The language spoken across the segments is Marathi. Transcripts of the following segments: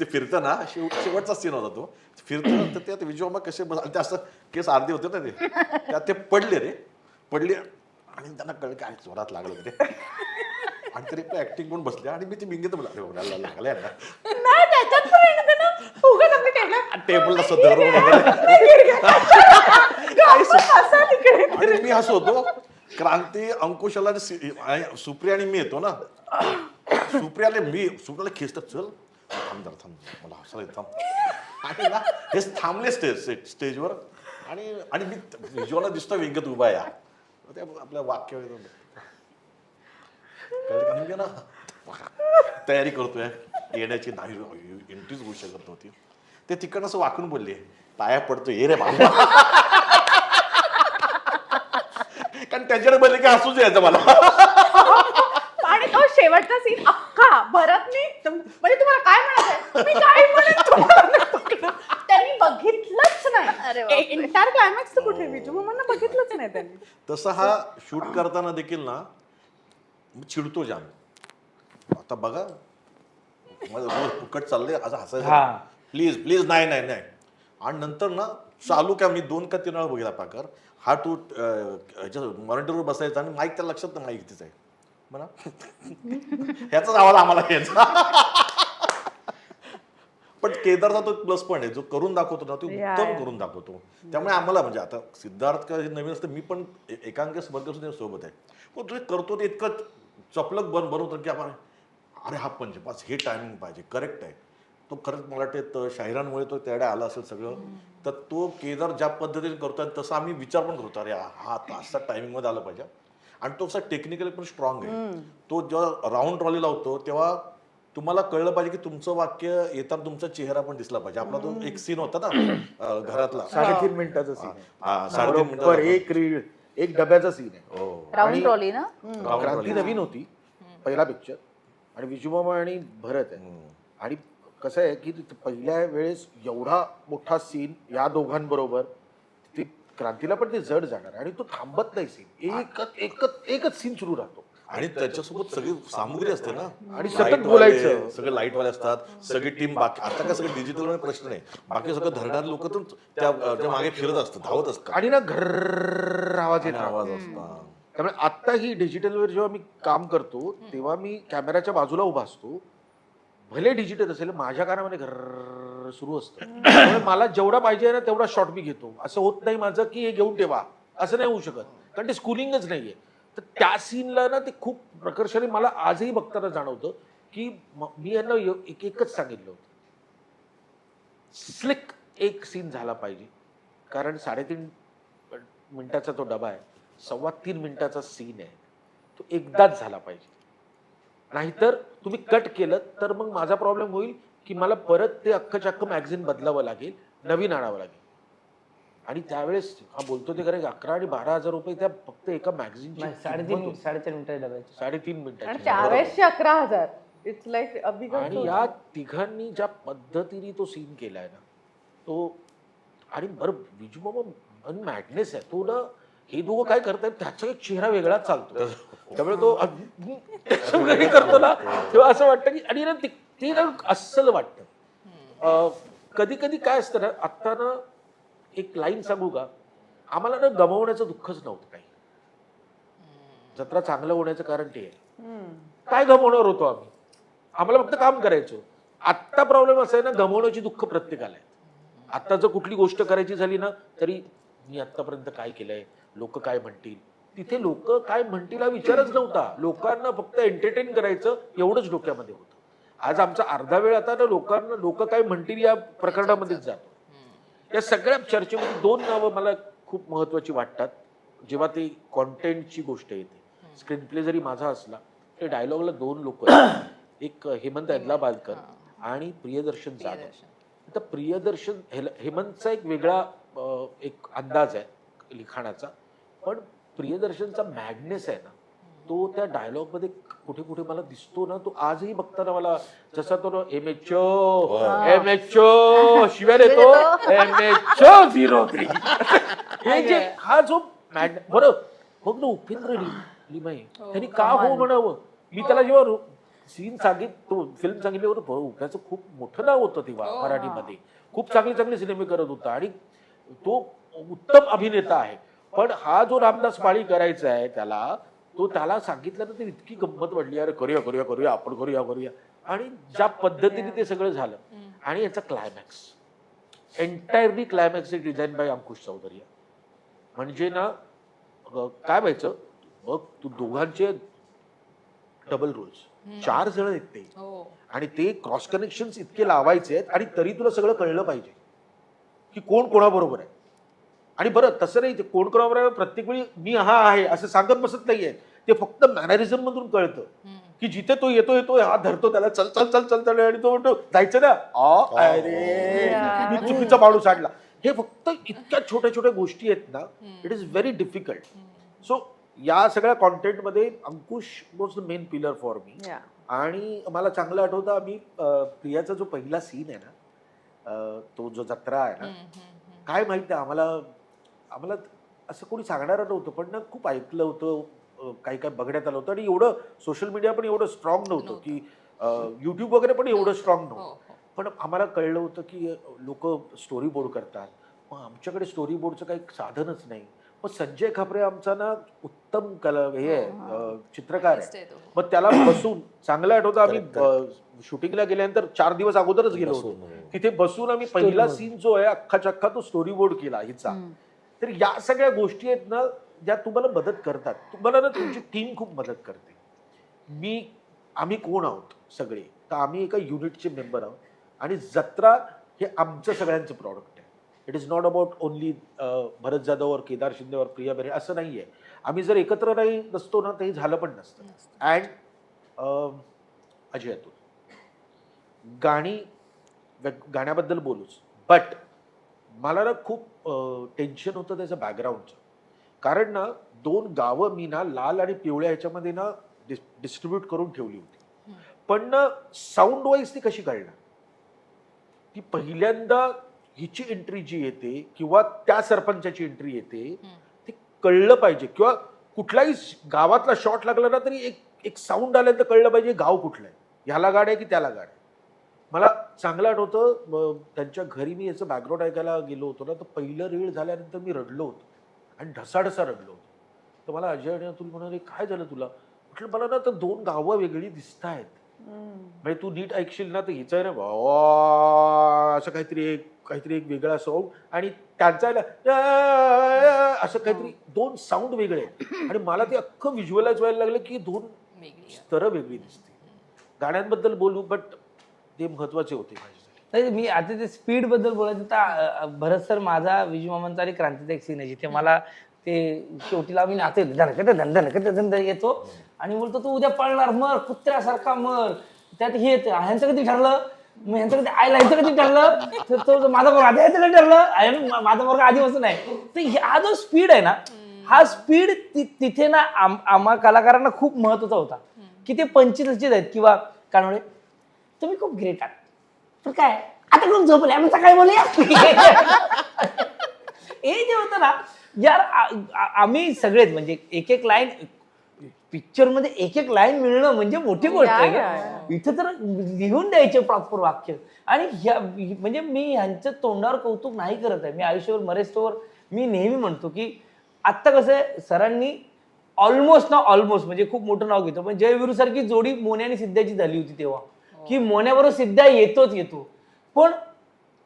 ते फिरतं ना शेव शेवटचा सीन होता तो. फिरतं तर त्यात विजयोमा कसे बस ते असं केस अर्धे होते ना ते. त्यात ते पडले रे. पडले आणि त्यांना कळलं काय जोरात लागलं ते. आणि तरी ऍक्टिंग पण बसले आणि मी ती बिंगेत म्हणलं, अरे लागलं यांना. नाही त्याच्यात पण आहे ना उगाच आणि टेबलला असं धरून वगैरे. काही सु- असा तिकडे आणि मी हसं होतो क्रांती अंकुशाला आणि सि- आणि सुप्रिया आणि मी येतो ना. सुप्रियाला मी सुप्रियाला खेचतात चल थांब जरा थांब. मला हसायला येत, थांब आणि ना हे थांबले स्टेज स्टेजवर आणि आणि मी विजवाला दिसतो वेगत उभा या हा. ते आपल्या वाक्य कळलं का? म्हणजे ना तयारी करतोय. येण्याची नाही एंट्रीच होऊ शकत नव्हती. ते तिकडनं असं वाकून बोलले पाया पडतो ये रे बाबा. कारण त्यांच्याकडे बोलले की हसूच यायचं मला. आणि तो शेवटचा सीन अख्खा भरतने म्हणजे काय म्हणायचंय? मी काय म्हणत? त्यांनी बघितलंच अरे नाही. इंटार क्लायमॅक्स तर कुठे विजू मामांना बघितलंच नाही त्यांनी. तसं हा शूट करताना देखील ना मी चिडतो जाम. आता बघा माझं रोज फुकट चाललंय असं हा. हसायचं प्लीज प्लीज नाही नाही नाही. आणि नंतर ना चालू काय मी दोन का तीन वेळा बघितला पाकर. हा तू मॉनिटरवर बसायचा आणि माईक त्या लक्षात नाही माईक तिचं आहे. म्हणा ह्याचाच आवाज आम्हाला घ्यायचा केदारचा तो प्लस पॉईंट आहे. जो करून दाखवतो ना तो उत्तम. करून दाखवतो. त्यामुळे आम्हाला म्हणजे आता सिद्धार्थ का हे नवीन असतं मी पण एकांकी स्पर्धा सुद्धा सोबत आहे. पण तो करतो ते इतकं चपलक बन बनवतो की आपण अरे हा पंच पाच हे टायमिंग पाहिजे करेक्ट आहे. तो खरंच मला वाटतं शाहिरांमुळे तो त्याकडे आला असेल सगळं. तर तो केदार ज्या पद्धतीने करतोय तसं आम्ही विचार पण करतो अरे हा हा आता असा टायमिंगमध्ये आला पाहिजे. आणि तो असा टेक्निकली पण स्ट्रॉंग आहे. तो जेव्हा राऊंड ट्रॉली लावतो तेव्हा तुम्हाला कळलं पाहिजे की तुमचं वाक्य येताना तुमचा चेहरा पण दिसला पाहिजे. आपला तो एक सीन होता ना अं, घरातला. साडेतीन मिनिटाचा सीन हा, साडेतीन बरोबर. एक रील एक डब्याचा सीन आहे. हो. राऊंड आणि- ट्रॉली ना? Round क्रांती trolley. नवीन होती पहिला पिक्चर आणि विजूमामा आणि भरत आहे. हम्म. आणि कसं आहे की तिथं पहिल्या वेळेस एवढा मोठा सीन या दोघांबरोबर ते क्रांतीला पण ते जड जाणार आणि तो थांबत नाही सीन एकच एकच एकच सीन सुरू राहतो. आणि त्याच्यासोबत सगळी सामुग्री असते ना. आणि सतत बोलायचं. सगळे लाइट वाले असतात सगळी टीम बाकी आता काय सगळं डिजिटल प्रश्न नाही. बाकी सगळं धरणारे लोक तर त्या मागे फिरत असतात धावत असतात. आणि ना घर आवाज येत. आवाज असतात. त्यामुळे आता ही डिजिटलवर जेव्हा मी काम करतो तेव्हा मी कॅमेराच्या बाजूला उभा असतो. भले डिजिटल असेल माझ्या कानामध्ये घर सुरू असतं. त्यामुळे मला जेवढा पाहिजे ना तेवढा शॉट मी घेतो. असं होत नाही माझं की हे घेऊन ठेवा. असं नाही होऊ शकत. कारण ते स्कूलिंगच नाहीये. तर त्या सीनला ना ते खूप प्रकर्षाने मला आजही बघताना जाणवतं की मी यांना एक एकच सांगितलं होतं. स्लिक एक सीन झाला पाहिजे. कारण साडेतीन मिनिटाचा तो डबा आहे. सव्वा तीन मिनिटाचा सीन आहे. तो एकदाच झाला पाहिजे. नाहीतर तुम्ही कट केलं तर मग माझा प्रॉब्लेम होईल की मला परत ते अख्खं चक्क मॅगझिन बदलावं लागेल नवीन आणावं लागेल. आणि त्यावेळेस हा बोलतो ते खरं अकरा आणि बारा हजार रुपये त्या फक्त एका मॅगझिनची नाही, साडेतीन साडेचार मिनिटं डब्याचे. साडेतीन आणि मिनिटाची चारशे अकरा हजार. इट्स लाईक अभिगत आणि या तिघांनी ज्या पद्धतीने तो सीन केलाय ना तो आणि बरं विजूमामा मॅडनेस आहे. तो ना हे दोघं काय करतायत त्याचा एक चेहरा वेगळाच चालतो. त्यामुळे तो करतो ना तेव्हा असं वाटतं की आणि ना ते ते ना अस्सल वाटतं. कधी कधी काय असतं ना आत्ता ना एक लाईन सांगू का? आम्हाला ना गमावण्याचं दुःखच नव्हतं काही. जत्रा चांगलं होण्याचं कारण ते आहे. काय गमावणार होतो आम्ही? आम्हाला फक्त काम करायचं. आत्ता प्रॉब्लेम असा आहे ना गमावण्याची दुःख प्रत्येकाला आहे. आत्ता जर कुठली गोष्ट करायची झाली ना तरी मी आत्तापर्यंत काय केलंय? लोक काय म्हणतील? तिथे लोक काय म्हणतील हा विचारच नव्हता. लोकांना फक्त एंटरटेन करायचं एवढंच डोक्यामध्ये होतं. आज आमचा अर्धा वेळ आता ना लोकांना लोक काय म्हणतील या प्रकरणामध्येच जातो. या सगळ्या चर्चेमध्ये दोन नावं मला खूप महत्वाची वाटतात. जेव्हा ते कॉन्टेंटची गोष्ट येते. स्क्रीन प्ले जरी माझा असला तरी डायलॉगला दोन लोक एक हेमंत अदलाबादकर आणि प्रियदर्शन जाधव. आता प्रियदर्शन हेमंतचा एक वेगळा एक अंदाज आहे लिखाणाचा. पण प्रियदर्शनचा मॅग्नेस आहे ना तो त्या डायलॉगमध्ये कुठे कुठे मला दिसतो ना तो आजही बघताना मला जसा तो एम एच एम एच शिव्या देतो. एम एच झिरो थ्री हे जे हा जो मॅग बरं मग ना उपेंद्र लि- लिमाई त्यांनी का हो म्हणावं? मी त्याला जेव्हा सीन सांगित तो फिल्म सांगितल्यावर भाऊ त्याचं खूप मोठं नाव होतं तेव्हा हो. मराठीमध्ये. खूप चांगले चांगले सिनेमे करत होता आणि तो उत्तम अभिनेता आहे. पण हा जो रामदास माळी करायचा आहे त्याला तो त्याला सांगितल्यानंतर इतकी गंमत वाटली अरे करूया करूया करूया आपण करूया करूया. आणि ज्या पद्धतीने ते सगळं झालं आणि याचा climax entirely climax design by Ankush Chaudhari. म्हणजे ना काय व्हायचं बघ तू दोघांचे डबल रोल्स चार जण आहेत ते. हो. आणि ते क्रॉस कनेक्शन इतके लावायचे आहेत आणि तरी तुला सगळं कळलं पाहिजे की कोण कोणाबरोबर आहे. आणि बरं तसं नाही ते कोण आहे? प्रत्येक वेळी मी हा आहे असं सांगत बसत नाहीये. ते फक्त मॅनरिझम मधून कळतं. की जिथे तो येतो येतो हा धरतो त्याला चल चल चल चल चल आणि तो म्हणतो जायचं ना? आ, अरे. मी चुकीचा माणूस आणला हे फक्त इतक्या छोट्या छोट्या गोष्टी आहेत ना it is very difficult so या सगळ्या कॉन्टेंटमध्ये Ankush was the main pillar for me. आणि मला चांगलं आठवतं आम्ही प्रियाचा जो पहिला सीन आहे ना तो जो जत्रा आहे ना. काय माहिती आहे आम्हाला आम्हाला असं कोणी सांगणारं नव्हतं पण ना खूप ऐकलं होतं काही काय बघण्यात आलं होतं आणि एवढं सोशल मीडिया पण एवढं स्ट्रॉंग नव्हतं. की युट्यूब वगैरे पण एवढं स्ट्रॉंग हो नव्हतं. हो. पण आम्हाला कळलं होतं की लोक स्टोरी बोर्ड करतात. मग आमच्याकडे स्टोरी बोर्डचं काही साधनच नाही. मग संजय खापरे आमचा ना उत्तम कला हे आहे, अं, चित्रकार आहे. आहे. मग त्याला बसून चांगलं आठवतं. आम्ही शूटिंगला गेल्यानंतर चार दिवस अगोदरच गेलो होतो. हो. तिथे बसून आम्ही पहिला सीन जो आहे अख्खाच्या अख्खा तो स्टोरी बोर्ड केला हिचा. तर या सगळ्या गोष्टी आहेत ना ज्या तुम्हाला मदत करतात. तुम्हाला ना तुमची टीम खूप मदत करते. मी आम्ही कोण आहोत सगळे? तर आम्ही एका युनिटचे मेंबर आहोत. आणि जत्रा हे आमचं सगळ्यांचं प्रॉडक्ट आहे. It is not about only Bharat Jadhav और केदार शिंदे और प्रिया बेरे असं नाही आहे आम्ही जर एकत्र नाही नसतो ना तर हे झालं पण नसतं. अँड अजय अतुल. गाणी गाण्याबद्दल बोलूच. बट मला ना खूप टेन्शन होतं त्याचं बॅकग्राऊंडचं कारण ना दोन गावं मी ना लाल आणि पिवळ्या ह्याच्यामध्ये ना डिस डिस्ट्रीब्यूट करून ठेवली होती. पण ना साऊंड वाईज ती कशी कळणार? ती पहिल्यांदा हिची एंट्री जी येते किंवा त्या सरपंचाची एंट्री येते. ते कळलं पाहिजे. किंवा कुठलाही गावातला शॉट लागला ना तरी एक एक साऊंड आलं तर कळलं पाहिजे गाव कुठलं आहे. ह्याला गाड आहे की त्याला गाड आहे. मला चांगलं आठवतं त्यांच्या घरी मी याचं बॅकग्राऊंड ऐकायला गेलो होतो ना तर पहिलं रीळ झाल्यानंतर मी रडलो होतो. आणि ढसाढसा रडलो होतो. तर मला अजय आणि अतुल म्हणाले काय झालं तुला? म्हटलं मला ना तर दोन गावं वेगळी दिसत आहेत म्हणजे तू नीट ऐकशील ना तर हिचं आहे ना वा असं काहीतरी एक काहीतरी एक वेगळा साऊंड आणि त्यांचा असं काहीतरी दोन साऊंड वेगळे आहेत. आणि मला ते अख्खं व्हिज्युअलाइज व्हायला लागलं की दोन. स्तरं वेगळी दिसते गाण्यांबद्दल बोलू बट ते महत्त्वाचे होते माझ्यासाठी. नाही मी आता ते स्पीडबद्दल बोलायचं तर भरत सर माझा विजू मामांचा आणि क्रांतीचा एक सीन आहे जिथे मला ते शेवटीला आम्ही नाते धनकट धनकट धंद येतो आणि बोलतो तू उद्या पळणार मर कुत्र्यासारखा मर. त्यात हे येतं, ह्यांचं कधी ठरलं? मग ह्यांचं कधी आईला ह्यांचं कधी ठरलं? तर तो माझा पोरगा आधी ह्याचं ठरलं? माझा पोरगा आधीपासून आहे तर हा जो स्पीड आहे ना हा स्पीड तिथे ना आम- आम्हा कलाकारांना खूप महत्त्वाचा होता. की ते पंचवीसचे आहेत किंवा कानोळे तुम्ही खूप ग्रेट आहात. पण काय आता खूप झोपले? आम्ही सकाळी बोलूया? हे जे होतं ना यार आम्ही सगळेच म्हणजे एक एक लाईन पिक्चरमध्ये एक एक लाईन मिळणं म्हणजे मोठी गोष्ट आहे इथं तर लिहून द्यायचे प्रॉपर वाक्य. आणि ह्या म्हणजे मी ह्यांचं तोंडावर कौतुक नाही करत आहे. मी आयुष्यावर मरेस्तोवर मी नेहमी म्हणतो की आत्ता कसं आहे सरांनी ऑलमोस्ट ना ऑलमोस्ट म्हणजे खूप मोठं नाव घेतो पण जयविरू सारखी जोडी मोन्या आणि सिद्धाची झाली होती तेव्हा. की मोन्याबरोबर सिद्ध्या येतोच येतो. पण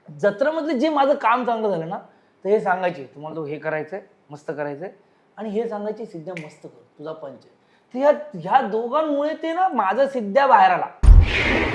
जत्रामधलं जे माझं काम चांगलं झालं ना तर हे सांगायचे तुम्हाला तो हे करायचंय मस्त करायचंय आणि हे सांगायचे सिद्ध्या मस्त कर तुझा पंच आहे. तर ह्या ह्या दोघांमुळे ते ना माझा सिद्ध्या बाहेर आला.